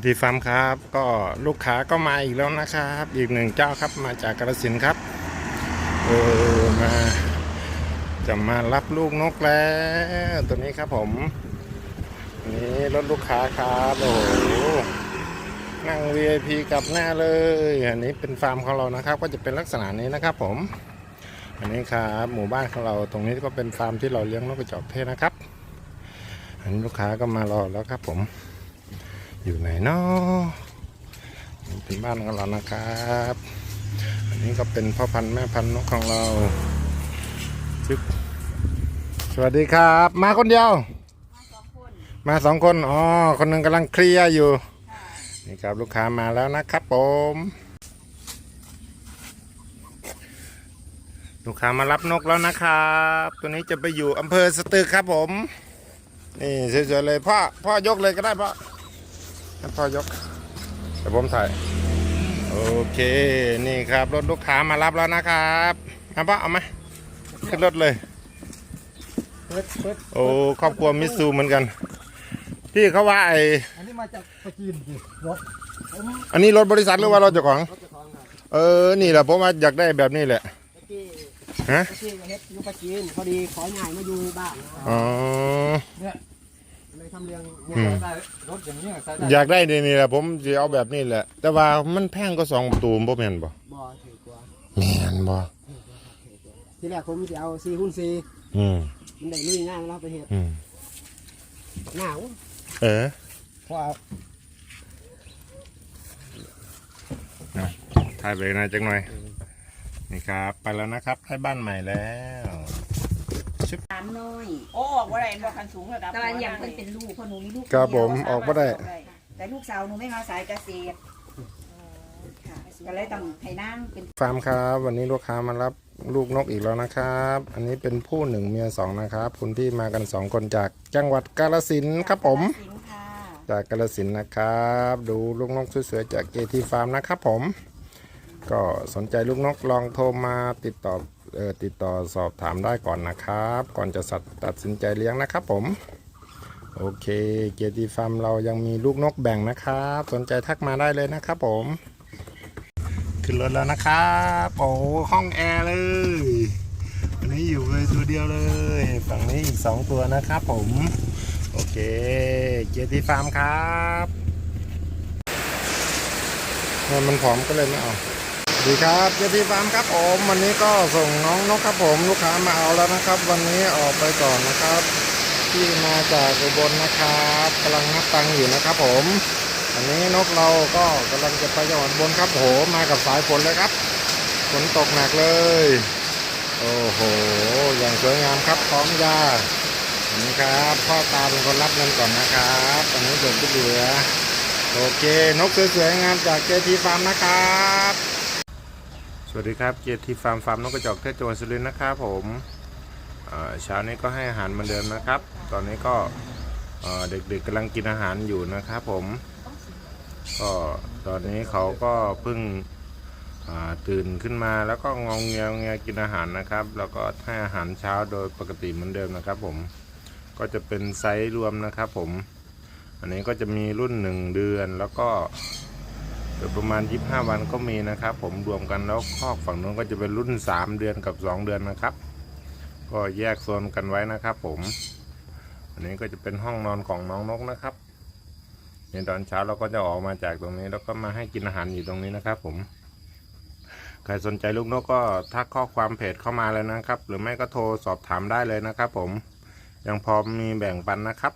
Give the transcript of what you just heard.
พิธีฟาร์มครับ ก็ลูกค้าก็มาอีกแล้วนะครับ อีกหนึ่งเจ้าครับมาจากกระสินครับเออมาจะมารับลูกนกแล้วตัวนี้ครับผมนี่รถลูกค้าครับโอ้โหนั่ง VIP กลับหน้าเลยอันนี้เป็นฟาร์มของเรานะครับ ก็จะเป็นลักษณะนี้นะครับผม อันนี้ครับหมู่บ้านของเราตรงนี้ก็เป็นฟาร์มที่เราเลี้ยงนกกระจอกเทศนะครับ อันนี้ลูกค้าก็มารอแล้วครับผม อยู่ไหนเนาะเป็นบ้านของเรานะครับ อันนี้ก็เป็นพ่อพันธุ์แม่พันธุ์นกของเราจึ๊บสวัสดีครับ มาคนเดียว มาสองคนอ๋อคนหนึ่งกำลังเคลียร์อยู่ นี่ครับลูกค้ามาแล้วนะครับผมลูกค้ามารับนกแล้วนะครับ ตัวนี้จะไปอยู่อำเภอสตึกครับผม นี่สวยๆเลยพ่อพ่อยกเลยก็ได้พ่อ ให้พ่อยกเดี๋ยวผมถ่ายโอเคนี่ครับ รถลูกค้ามารับแล้วนะครับเอาพ่อเอามาขึ้นรถเลยเปิดเปิดโอ้ครอบครัวมิตซูเหมือนกันพี่เขาว่าไออันนี้มาจากปะจีนสิรถผมอันนี้รถบริษัทหรือว่ารถเจ้าของรถเจ้าของครับเออนี่แหละผมว่าอยากได้แบบนี้แหละปะจีนฮะปะจีนกับเฮ็ดอยู่ปะจีนพอดีของ่ายมาอยู่บ้านนะอ๋อ เลยทำเรียงอืมได้รถอย่างนี้ใส่ได้อยากได้นี่แหละผมจะเอาแบบนี้แหละ แต่ว่ามันแพงก็สองประตูบ่แม่นบ่บ่ถือกว่าแม่นบ่ที่แรกผมจะเอาซีหุ้นซีอืมมันได้ลุยง่ายแล้วไปเฮ็ดอืมหนาวเออเพราะว่าถ่ายไปหนะจังหน่อยนี่ครับ ไปแล้วนะครับให้บ้านใหม่แล้ว หลานน้อยโอ้ออกว่าไรบอกคันสูงระดับแต่ว่าอย่างเพิ่นเป็นลูกเพราะหนูมีลูกครับเดียวผมออกมาได้ แต่ลูกสาวหนูไม่มาสายเกษตรค่ะก็เลยต้องให้นางเป็นฟาร์มครับ วันนี้ลูกค้ามารับลูกนกอีกแล้วนะครับ อันนี้เป็นผู้หนึ่งเมียสองนะครับ คุณพี่มากันสองคนจากจังหวัดกาฬสินธุ์ครับผม สิงห์ค่ะจากกาฬสินธุ์นะครับ ดูลูกนกสวยๆจากเกทีฟาร์มนะครับผม ก็สนใจลูกนกลองโทรมาติดต่อเออ ติดต่อสอบถามได้ก่อนนะครับ ก่อนจะสัตว์ตัดสินใจเลี้ยงนะครับผม โอเค เกทีฟาร์มเรายังมีลูกนกแบ่งนะครับ สนใจทักมาได้เลยนะครับผม ขึ้นรถแล้วนะครับ โอ้ห้องแอร์เลยวันนี้อยู่เลยตัวเดียวเลย ฝั่งนี้อีกสองตัวนะครับผม โอเค เกียรติฟาร์มครับมันผอมก็เลยไม่เอา ดีครับเกียรติฟาร์มครับผมวันนี้ก็ส่งน้องนกครับผมลูกค้ามาเอาแล้วนะครับ วันนี้ออกไปก่อนนะครับ ที่มาจากอุบลนะครับกำลังนับตังอยู่นะครับ ผมอันนี้นกเราก็กำลังจะไปจังหวัดบนครับโหมากับสายฝนเลยครับฝนตกหนักเลย โอ้โห อย่างสวยงามครับพร้อมยานี่ครับพ่อตาเป็นคนรับเงินก่อนนะครับตอนนี้เดือดเหลือโอเค นกสวยๆงามจากเจทีฟาร์มนะครับ สวัสดีครับเจทีฟาร์มฟาร์มนกกระจอกเทศจังหวัดสุรินทร์นะครับผมเช้านี้ก็ให้อาหารเหมือนเดิมนะครับ ตอนนี้ก็เด็กๆกำลังกินอาหารอยู่นะครับผมก็ตอนนี้เขาก็เพิ่งตื่นขึ้นมาแล้วก็งองเงียงเงียกินอาหารนะครับ แล้วก็ให้อาหารเช้าโดยปกติเหมือนเดิมนะครับ ผมก็จะเป็นไซส์รวมนะครับ ผม อันนี้ก็จะมีรุ่น 1 เดือนแล้วก็ ประมาณ 25 วันก็มีนะครับ ผมรวมกันแล้วคอกฝั่งนู้นก็จะเป็นรุ่น 3 เดือนกับ 2 เดือนนะครับ ก็แยกโซนกันไว้นะครับ ผมอันนี้ก็จะเป็นห้องนอนของน้องนกนะครับในตอนเช้าเราก็จะออกมาจากตรงนี้ แล้วก็มาให้กินอาหารอยู่ตรงนี้นะครับ ผมใครสนใจลูกนกก็ทักข้อความเพจเข้ามาเลยนะครับ หรือไม่ก็โทรสอบถามได้เลยนะครับ ผมยังพอมีแบ่งปันนะครับ